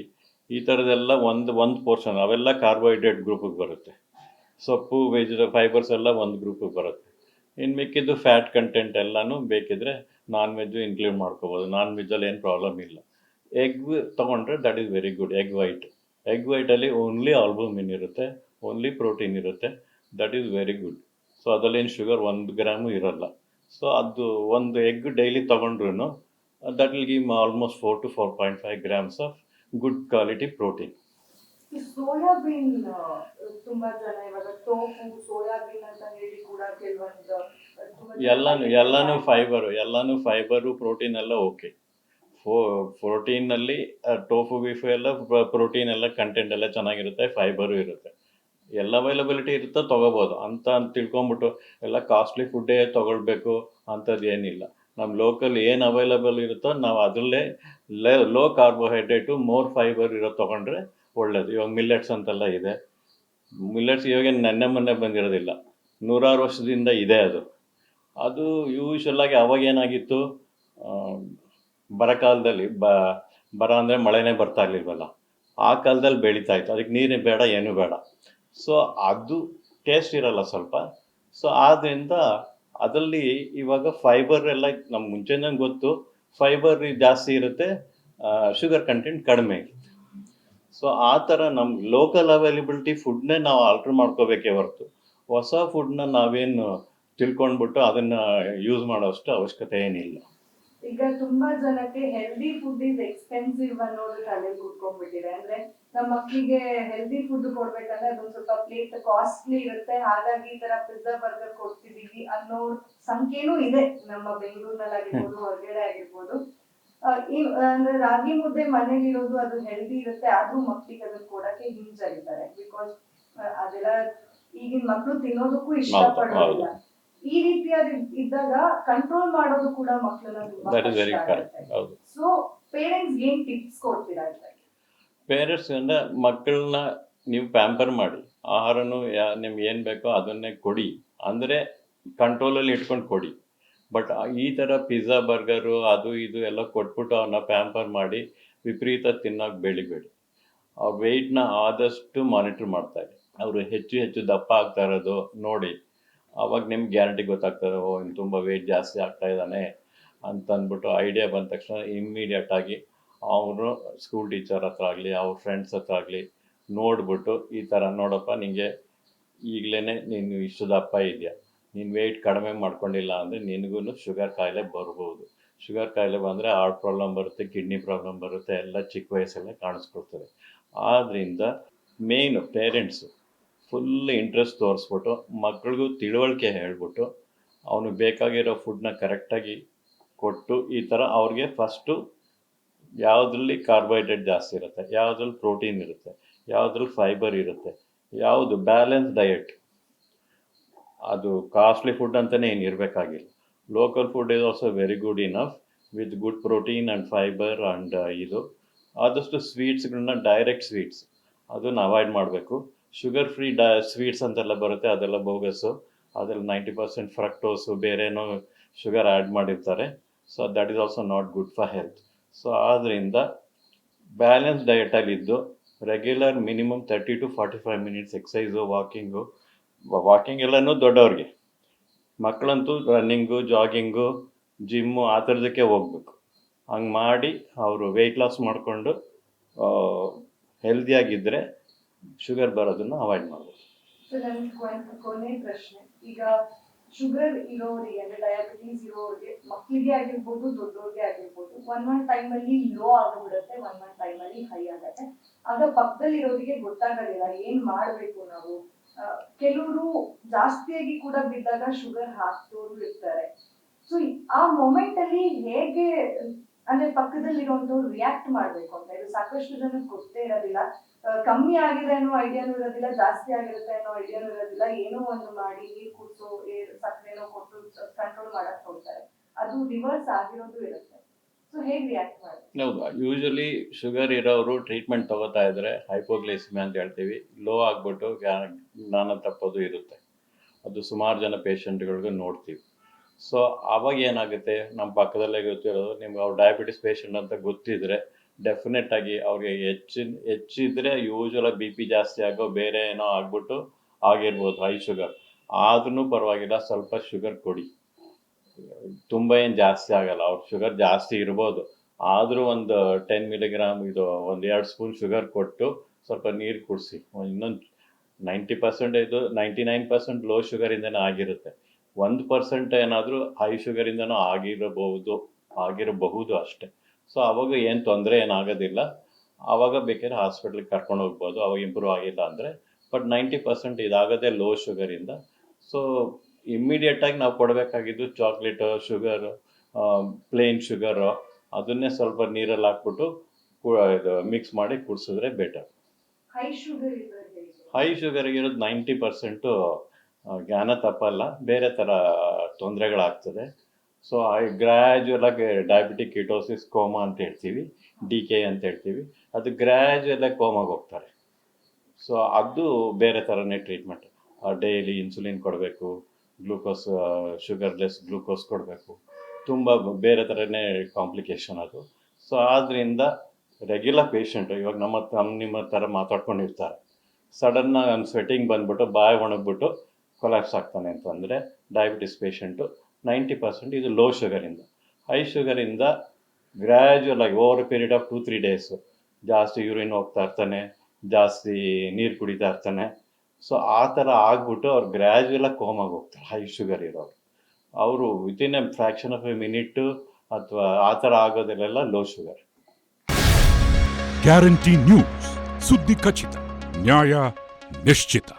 ಈ ಥರದ್ದೆಲ್ಲ ಒಂದು ಒಂದು ಪೋರ್ಷನ್ ಅವೆಲ್ಲ ಕಾರ್ಬೋಹೈಡ್ರೇಟ್ ಗ್ರೂಪಿಗೆ ಬರುತ್ತೆ. ಸೊಪ್ಪು ವೆಜಿಟ ಫೈಬರ್ಸ್ ಎಲ್ಲ ಒಂದು ಗ್ರೂಪಿಗೆ ಬರುತ್ತೆ. ಇನ್ನು ಮಿಕ್ಕಿದ್ದು ಫ್ಯಾಟ್ ಕಂಟೆಂಟ್ ಎಲ್ಲನೂ ಬೇಕಿದ್ರೆ ನಾನ್ ವೆಜ್ಜು ಇನ್ಕ್ಲೂಡ್ ಮಾಡ್ಕೋಬೋದು. ನಾನ್ ವೆಜ್ಜಲ್ಲಿ ಏನು ಪ್ರಾಬ್ಲಮ್ ಇಲ್ಲ. ಎಗ್ ತೊಗೊಂಡ್ರೆ that is very good egg white egg ವೈಟಲ್ಲಿ only albumin ಇರುತ್ತೆ? ಓನ್ಲಿ ಪ್ರೋಟೀನ್ ಇರುತ್ತೆ. That is very good so ಅದರಲ್ಲೇನು sugar ಒಂದು ಗ್ರಾಮು ಇರಲ್ಲ. ಸೊ ಅದು ಒಂದು ಎಗ್ ಡೈಲಿ ತೊಗೊಂಡ್ರು that will give almost four to four point five grams of good quality protein soybean ತುಂಬಾ ಜನ ಇವಾಗ ಟೋಫು ಸೋಯಾಬೀನ್ ಅಂತ ಹೇಳಿ ಕೂಡ ಕೆಲವೊಂದು ಎಲ್ಲಾನು ಎಲ್ಲಾನು ಫೈಬರು ಎಲ್ಲಾನು ಫೈಬರು ಪ್ರೋಟೀನ್ ಎಲ್ಲ ಓಕೆ ಫೋ ಪ್ರೋಟೀನಲ್ಲಿ ಟೋಫು, ಬೀಫು ಎಲ್ಲ ಪ್ರೋಟೀನ್ ಎಲ್ಲ ಕಂಟೆಂಟ್ ಎಲ್ಲ ಚೆನ್ನಾಗಿರುತ್ತೆ ಫೈಬರು ಇರುತ್ತೆ. ಎಲ್ಲ ಅವೈಲಬಿಲಿಟಿ ಇರುತ್ತೆ ತೊಗೋಬೋದು. ಅಂತ ತಿಳ್ಕೊಂಬಿಟ್ಟು ಎಲ್ಲ ಕಾಸ್ಟ್ಲಿ ಫುಡ್ಡೇ ತೊಗೊಳ್ಬೇಕು ಅಂಥದ್ದು ಏನಿಲ್ಲ. ನಮ್ಮ ಲೋಕಲ್ ಏನು ಅವೈಲಬಲ್ ಇರುತ್ತೋ ನಾವು ಅದರಲ್ಲೇ ಲೋ ಕಾರ್ಬೋಹೈಡ್ರೇಟು ಮೋರ್ ಫೈಬರ್ ಇರೋ ತೊಗೊಂಡ್ರೆ ಒಳ್ಳೇದು. ಇವಾಗ ಮಿಲ್ಲೆಟ್ಸ್ ಅಂತೆಲ್ಲ ಇದೆ. ಮಿಲ್ಲೆಟ್ಸ್ ಇವಾಗ ನೆನ್ನೆ ಮೊನ್ನೆ ಬಂದಿರೋದಿಲ್ಲ. ನೂರಾರು ವರ್ಷದಿಂದ ಇದೆ ಅದು. ಅದು ಯೂಶಲ್ ಆಗಿ ಅವಾಗ ಏನಾಗಿತ್ತು? ಬರಗಾಲದಲ್ಲಿ ಬ, ಬರ ಅಂದರೆ ಮಳೆನೇ ಬರ್ತಾ ಇರಲಿಲ್ವಲ್ಲ, ಆ ಕಾಲದಲ್ಲಿ ಬೆಳೀತಾ ಇತ್ತು. ಅದಕ್ಕೆ ನೀರು ಬೇಡ, ಏನೂ ಬೇಡ. ಸೊ ಅದು ಟೇಸ್ಟ್ ಇರಲ್ಲ ಸ್ವಲ್ಪ. ಸೊ ಆದ್ದರಿಂದ ಅದರಲ್ಲಿ ಇವಾಗ ಫೈಬರ್ ಎಲ್ಲ ನಮ್ಗೆ ಮುಂಚೆನೇ ಗೊತ್ತು. ಫೈಬರ್ ಜಾಸ್ತಿ ಇರುತ್ತೆ ಶುಗರ್ ಕಂಟೆಂಟ್ ಕಡಿಮೆ. ಸೊ ಆ ಥರ ನಮ್ಮ ಲೋಕಲ್ ಅವೈಲಬಿಲಿಟಿ ಫುಡ್ನೇ ನಾವು ಆಲ್ಟ್ರ್ ಮಾಡ್ಕೋಬೇಕೇ ಹೊರತು. ಹೊಸ ಫುಡ್ನ ನಾವೇನು ತಿಳ್ಕೊಂಡ್ಬಿಟ್ಟು ಅದನ್ನು ಯೂಸ್ ಮಾಡೋಷ್ಟು ಅವಶ್ಯಕತೆ ಏನಿಲ್ಲ. ಈಗ ತುಂಬಾ ಜನಕ್ಕೆ ಹೆಲ್ದಿ ಫುಡ್ ಇಸ್ ಎಕ್ಸ್ಪೆನ್ಸಿವ್ ಅನ್ನೋದು ತಲೆ ಕೂತ್ಕೊಂಡ್ಬಿಟ್ಟಿದೆ. ಅಂದ್ರೆ ನಮ್ಮ ಮಕ್ಕಳಿಗೆ ಹೆಲ್ದಿ ಫುಡ್ ಕೊಡ್ಬೇಕಂದ್ರೆ ಅದೊಂದು ಸ್ವಲ್ಪ ಪ್ಲೇಟ್ ಕಾಸ್ಟ್ಲಿ ಇರುತ್ತೆ. ಹಾಗಾಗಿ ಈ ತರ ಪಿಜ್ಜಾ ಬರ್ಗರ್ ಕೊಡ್ತಿದೀವಿ ಅನ್ನೋ ಸಂಖ್ಯೆನೂ ಇದೆ. ನಮ್ಮ ಬೆಂಗಳೂರಿನಲ್ಲಿ ಆಗಿರ್ಬೋದು ಹೊರಗಡೆ ಆಗಿರ್ಬೋದು. ಅಂದ್ರೆ ರಾಗಿ ಮುದ್ದೆ ಮನೇಲಿ ಇರೋದು ಅದು ಹೆಲ್ದಿ ಇರುತ್ತೆ. ಆದ್ರೂ ಮಕ್ಕಳಿಗೆ ಅದನ್ನ ಕೊಡಕ್ಕೆ ಹಿಂಜರಿತಾರೆ. ಬಿಕಾಸ್ ಅದೆಲ್ಲ ಈಗಿನ ಮಕ್ಕಳು ತಿನ್ನೋದಕ್ಕೂ ಇಷ್ಟಪಡೋದಿಲ್ಲ. ಈ ರೀತಿಯಾದ ಇದ್ದಾಗ ಕಂಟ್ರೋಲ್ ಮಾಡೋದು ಕೂಡ ಮಕ್ಕಳನ್ನ ಸೊ ಪೇರೆಂಟ್ಸ್ ಏನ್ ಟಿಪ್ಸ್ ಕೊಡ್ತೀರಾ ಪೇರೆಂಟ್ಸ್ ಅಂದ್ರೆ ಮಕ್ಕಳನ್ನ ನೀವು ಪ್ಯಾಂಪರ್ ಮಾಡಿ. ಆಹಾರನು ಯಾ ನಿಮ್ಗೆ ಏನು ಬೇಕೋ ಅದನ್ನೇ ಕೊಡಿ. ಅಂದರೆ ಕಂಟ್ರೋಲಲ್ಲಿ ಇಟ್ಕೊಂಡು ಕೊಡಿ. ಬಟ್ ಈ ಥರ ಪಿಜ್ಜಾ ಬರ್ಗರು ಅದು ಇದು ಎಲ್ಲ ಕೊಟ್ಬಿಟ್ಟು ಅವನ್ನ ಪ್ಯಾಂಪರ್ ಮಾಡಿ ವಿಪರೀತ ತಿನ್ನೋಕೆ ಬೆಳಿಬೇಡಿ ಅವ್ರ ವೆಯ್ಟ್ನ ಆದಷ್ಟು ಮಾನಿಟ್ರ್ ಮಾಡ್ತಾರೆ ಅವರು ಹೆಚ್ಚು ಹೆಚ್ಚು ದಪ್ಪ ಆಗ್ತಾ ಇರೋದು ನೋಡಿ. ಅವಾಗ ನಿಮ್ಗೆ ಗ್ಯಾರಂಟಿ ಗೊತ್ತಾಗ್ತದೆ, ಓ ಇನ್ನು ತುಂಬ ವೆಯ್ಟ್ ಜಾಸ್ತಿ ಆಗ್ತಾ ಇದ್ದಾನೆ ಅಂತ ಅಂದ್ಬಿಟ್ಟು ಐಡಿಯಾ ಬಂದ ತಕ್ಷಣ ಇಮ್ಮಿಡಿಯೇಟ್ ಆಗಿ ಅವರು ಸ್ಕೂಲ್ ಟೀಚರ್ ಹತ್ರ ಆಗಲಿ, ಅವ್ರ ಫ್ರೆಂಡ್ಸ್ ಹತ್ರ ಆಗಲಿ ನೋಡ್ಬಿಟ್ಟು ಈ ಥರ ನೋಡಪ್ಪ ನಿನಗೆ ಈಗಲೇ ನೀನು ಇಷ್ಟು ದಪ್ಪ ಇದೆಯಾ? ನೀನು ವೆಯ್ಟ್ ಕಡಿಮೆ ಮಾಡ್ಕೊಂಡಿಲ್ಲ ಅಂದರೆ ನಿನಗೂ ಶುಗರ್ ಕಾಯಿಲೆ ಬರ್ಬೋದು. ಶುಗರ್ ಕಾಯಿಲೆ ಬಂದರೆ ಹಾರ್ಟ್ ಪ್ರಾಬ್ಲಮ್ ಬರುತ್ತೆ ಕಿಡ್ನಿ ಪ್ರಾಬ್ಲಮ್ ಬರುತ್ತೆ, ಎಲ್ಲ ಚಿಕ್ಕ ವಯಸ್ಸಲ್ಲೇ ಕಾಣಿಸ್ಕೊಳ್ತದೆ. ಆದ್ದರಿಂದ ಮೇಯ್ನು ಪೇರೆಂಟ್ಸು ಫುಲ್ ಇಂಟ್ರೆಸ್ಟ್ ತೋರಿಸ್ಬಿಟ್ಟು, ಮಕ್ಳಿಗೂ ತಿಳುವಳಿಕೆ ಹೇಳ್ಬಿಟ್ಟು ಅವನಿಗೆ ಬೇಕಾಗಿರೋ ಫುಡ್ನ ಕರೆಕ್ಟಾಗಿ ಕೊಟ್ಟು, ಈ ಥರ ಅವ್ರಿಗೆ ಫಸ್ಟು ಯಾವುದ್ರಲ್ಲಿ ಕಾರ್ಬೋಹೈಡ್ರೇಟ್ ಜಾಸ್ತಿ ಇರುತ್ತೆ, ಯಾವುದ್ರಲ್ಲಿ ಪ್ರೋಟೀನ್ ಇರುತ್ತೆ, ಯಾವುದ್ರಲ್ಲಿ ಫೈಬರ್ ಇರುತ್ತೆ, ಯಾವುದು ಬ್ಯಾಲೆನ್ಸ್ ಡಯಟ್ ಅದು ಕಾಸ್ಟ್ಲಿ ಫುಡ್ ಅಂತಲೇ ಏನು ಇರಬೇಕಾಗಿಲ್ಲ. Local food is also very good enough with good protein and fibre and ಇದು. ಆದಷ್ಟು ಸ್ವೀಟ್ಸ್ಗಳನ್ನ ಡೈರೆಕ್ಟ್ ಸ್ವೀಟ್ಸ್ ಅದನ್ನು ಅವಾಯ್ಡ್ ಮಾಡಬೇಕು. ಶುಗರ್ ಫ್ರೀ ಡಾ ಸ್ವೀಟ್ಸ್ ಅಂತೆಲ್ಲ ಬರುತ್ತೆ, ಅದೆಲ್ಲ ಬೋಗಸ್ಸು ಅದರಲ್ಲಿ ನೈಂಟಿ ಪರ್ಸೆಂಟ್ ಫ್ರಕ್ಟೋಸು ಬೇರೇನೋ ಶುಗರ್ ಆ್ಯಡ್ ಮಾಡಿರ್ತಾರೆ. So that is also not good for health so ಆದ್ದರಿಂದ balance ಡಯಟಲ್ಲಿದ್ದು regular minimum thirty to forty five minutes exercise walking walking ಎಲ್ಲನೂ ದೊಡ್ಡವ್ರಿಗೆ. ಮಕ್ಕಳಂತೂ ರನ್ನಿಂಗು ಜಾಗಿಂಗು ಜಿಮ್ಮು ಆ ಥರದಕ್ಕೆ ಹೋಗ್ಬೇಕು. ಹಂಗೆ ಮಾಡಿ ಅವರು ವೆಯ್ಟ್ ಲಾಸ್ ಮಾಡಿಕೊಂಡು ಹೆಲ್ದಿಯಾಗಿದ್ದರೆ ಶುಗರ್ ಬರೋದನ್ನು ಅವಾಯ್ಡ್ ಮಾಡ್ಬೋದು. ಸೊ ನನ್ ಕೊನೆ ಪ್ರಶ್ನೆ. ಈಗ ಶುಗರ್ ಇರೋರಿಗೆ, ಅಂದ್ರೆ ಡಯಾಬಿಟೀಸ್ ಇರೋರಿಗೆ ಮಕ್ಕಳಿಗೆ ಆಗಿರ್ಬೋದು, ದೊಡ್ಡವ್ರಿಗೆ ಆಗಿರ್ಬೋದು ಒನ್ ಒನ್ ಟೈಮ್ ಅಲ್ಲಿ ಲೋ ಆಗಿಬಿಡುತ್ತೆ ಒನ್ ಒನ್ ಟೈಮ್ ಅಲ್ಲಿ ಹೈ ಆಗತ್ತೆ. ಆಗ ಪಕ್ಕದಲ್ಲಿ ಇರೋರಿಗೆ ಗೊತ್ತಾಗೋದಿಲ್ಲ, ಏನ್ ಮಾಡ್ಬೇಕು ನಾವು? ಕೆಲವರು ಜಾಸ್ತಿಯಾಗಿ ಕೂಡ ಬಿದ್ದಾಗ ಶುಗರ್ ಹಾಕ್ತೋರು ಇರ್ತಾರೆ. ಸೊ ಆ ಮೊಮೆಂಟ್ ಅಲ್ಲಿ ಹೇಗೆ ಅಂದ್ರೆ ಪಕ್ಕದಲ್ಲಿರೋದು ರಿಯಾಕ್ಟ್ ಮಾಡ್ಬೇಕು ಅಂತ. ಇದು ಸಾಕಷ್ಟು ಜನಕ್ಕೆ ಗೊತ್ತೇ ಇರೋದಿಲ್ಲ. ಕಮ್ಮಿ ಆಗಿದೆ ಅನ್ನೋ ಐಡಿಯಾನು ಇರೋದಿಲ್ಲ, ಜಾಸ್ತಿ ಆಗಿರುತ್ತೆ ಅನ್ನೋ ಐಡಿಯಾನು ಇರೋದಿಲ್ಲ. ಏನೋ ಒಂದು ಮಾಡಿ, ನೀರ್ ಕುಡ್ಸೋ ಸಕ್ಕರೆನೋ ಕೊಟ್ಟು ಕಂಟ್ರೋಲ್ ಮಾಡಕ್ ಹೋಗ್ತಾರೆ. ಅದು ರಿವರ್ಸ್ ಆಗಿರೋದು ಇರುತ್ತೆ. ಹೌದು ಯೂಶಲಿ ಶುಗರ್ ಇರೋರು ಟ್ರೀಟ್ಮೆಂಟ್ ತಗೋತಾ ಇದ್ರೆ ಹೈಪೋಗ್ಲೈಸಿಮಿ ಅಂತ ಹೇಳ್ತೀವಿ. ಲೋ ಆಗ್ಬಿಟ್ಟು ಜ್ಞಾನ ತಪ್ಪೋದು ಇರುತ್ತೆ. ಅದು ಸುಮಾರು ಜನ ಪೇಷಂಟ್ಗಳಿಗೂ ನೋಡ್ತೀವಿ. ಸೊ ಅವಾಗ ಏನಾಗುತ್ತೆ? ನಮ್ಮ ಪಕ್ಕದಲ್ಲೇ ಗೊತ್ತಿರೋದು, ನಿಮ್ಗೆ ಅವ್ರು ಡಯಾಬಿಟಿಸ್ ಪೇಷಂಟ್ ಅಂತ ಗೊತ್ತಿದ್ರೆ ಡೆಫಿನೆಟ್ ಆಗಿ ಅವ್ರಿಗೆ ಹೆಚ್ಚಿನ, ಹೆಚ್ಚಿದ್ರೆ ಯೂಶಲ ಬಿ ಪಿ ಜಾಸ್ತಿ ಆಗೋ ಬೇರೆ ಏನೋ ಆಗ್ಬಿಟ್ಟು ಆಗಿರ್ಬೋದು ಹೈ ಶುಗರ್ ಆದ್ರೂ ಪರವಾಗಿಲ್ಲ, ಸ್ವಲ್ಪ ಶುಗರ್ ಕೊಡಿ. ತುಂಬ ಏನು ಜಾಸ್ತಿ ಆಗಲ್ಲ, ಅವ್ರ ಶುಗರ್ ಜಾಸ್ತಿ ಇರ್ಬೋದು. ಆದರೂ ಒಂದು ಟೆನ್ ಮಿಲಿಗ್ರಾಮ್ ಇದು ಒಂದು ಎರಡು ಸ್ಪೂನ್ ಶುಗರ್ ಕೊಟ್ಟು ಸ್ವಲ್ಪ ನೀರು ಕುಡಿಸಿ. ಇನ್ನೊಂದು ನೈಂಟಿ ಪರ್ಸೆಂಟ್ ಇದು ನೈಂಟಿ ನೈನ್ ಪರ್ಸೆಂಟ್ ಲೋ ಶುಗರಿಂದನೇ ಆಗಿರುತ್ತೆ. ಒಂದು ಪರ್ಸೆಂಟ್ ಏನಾದರೂ ಹೈ ಶುಗರಿಂದನೂ ಆಗಿರಬಹುದು ಆಗಿರಬಹುದು ಅಷ್ಟೆ. ಸೊ ಅವಾಗ ಏನು ತೊಂದರೆ ಏನಾಗೋದಿಲ್ಲ. ಆವಾಗ ಬೇಕಾದ್ರೆ ಹಾಸ್ಪಿಟ್ಲಿಗೆ ಕರ್ಕೊಂಡು ಹೋಗ್ಬೋದು. ಅವಾಗ ಇಂಪ್ರೂವ್ ಆಗಿಲ್ಲ ಅಂದರೆ. ಬಟ್ ನೈಂಟಿ ಪರ್ಸೆಂಟ್ ಇದಾಗದೆ ಲೋ ಶುಗರಿಂದ ಸೊ ಇಮ್ಮಿಡಿಯೇಟಾಗಿ ನಾವು ಕೊಡಬೇಕಾಗಿದ್ದು ಚಾಕ್ಲೇಟು ಶುಗರು ಪ್ಲೇನ್ ಶುಗರು ಅದನ್ನೇ ಸ್ವಲ್ಪ ನೀರಲ್ಲಿ ಹಾಕ್ಬಿಟ್ಟು ಇದು ಮಿಕ್ಸ್ ಮಾಡಿ ಕುಡಿಸಿದ್ರೆ ಬೆಟರ್ ಹೈ ಶುಗರ್ ಇರೋದು ನೈಂಟಿ ಪರ್ಸೆಂಟು ಜ್ಞಾನ ತಪ್ಪಲ್ಲ, ಬೇರೆ ಥರ ತೊಂದರೆಗಳಾಗ್ತದೆ. ಸೊ ಗ್ರ್ಯಾಜುವಲ್ ಆಗಿ ಡಯಾಬಿಟಿಕ್ ಕಿಟೋಸಿಸ್ ಕೋಮಾ ಅಂತ ಹೇಳ್ತೀವಿ ಡಿ ಕೆ ಅಂತ ಹೇಳ್ತೀವಿ, ಅದು ಗ್ರ್ಯಾಜುವಲ್ ಆಗಿ ಕೋಮಾಗೆ ಹೋಗ್ತಾರೆ. ಸೊ ಅದು ಬೇರೆ ಥರನೇ ಟ್ರೀಟ್ಮೆಂಟ್ ಡೈಲಿ ಇನ್ಸುಲಿನ್ ಕೊಡಬೇಕು ಗ್ಲೂಕೋಸ್ ಶುಗರ್ಲೆಸ್ ಗ್ಲೂಕೋಸ್ ಕೊಡಬೇಕು. ತುಂಬ ಬೇರೆ ಥರನೇ ಕಾಂಪ್ಲಿಕೇಶನ್ ಅದು. ಸೊ ಆದ್ದರಿಂದ ರೆಗ್ಯುಲರ್ ಪೇಷಂಟು ಇವಾಗ ನಮ್ಮ ತಮ್ಮ ನಿಮ್ಮ ಥರ ಮಾತಾಡ್ಕೊಂಡಿರ್ತಾರೆ. ಸಡನ್ನಾಗಿ ನಮ್ಮ ಸ್ವೆಟಿಂಗ್ ಬಂದ್ಬಿಟ್ಟು, ಬಾಯಿ ಒಣಗ್ಬಿಟ್ಟು ಕೊಲಾಪ್ಸ್ ಆಗ್ತಾನೆ ಅಂತಂದರೆ ಡಯಾಬಿಟಿಸ್ ಪೇಷಂಟು ನೈಂಟಿ ಪರ್ಸೆಂಟ್ ಇದು ಲೋ ಶುಗರಿಂದ ಹೈ ಶುಗರಿಂದ ಗ್ರ್ಯಾಜುವಲ್ ಆಗಿ over period of two three days ಜಾಸ್ತಿ ಯೂರಿನ್ ಹೋಗ್ತಾ ಇರ್ತಾನೆ, ಜಾಸ್ತಿ ನೀರು ಕುಡಿತಾ ಇರ್ತಾನೆ. ಸೊ ಆ ಥರ ಆಗ್ಬಿಟ್ಟು ಅವ್ರು ಗ್ರ್ಯಾಜುವಲಾಗಿ ಕೋಮಾಗಿ ಹೋಗ್ತಾರೆ ಹೈ ಶುಗರ್ ಇರೋರು. ಅವರು within a fraction of a minute ಅಥವಾ ಆ ಥರ ಆಗೋದಲ್ಲೆಲ್ಲ ಲೋ ಶುಗರ್ ಗ್ಯಾರಂಟಿ ನ್ಯೂಸ್ ಸುದ್ದಿ ಖಚಿತ ನ್ಯಾಯ ನಿಶ್ಚಿತ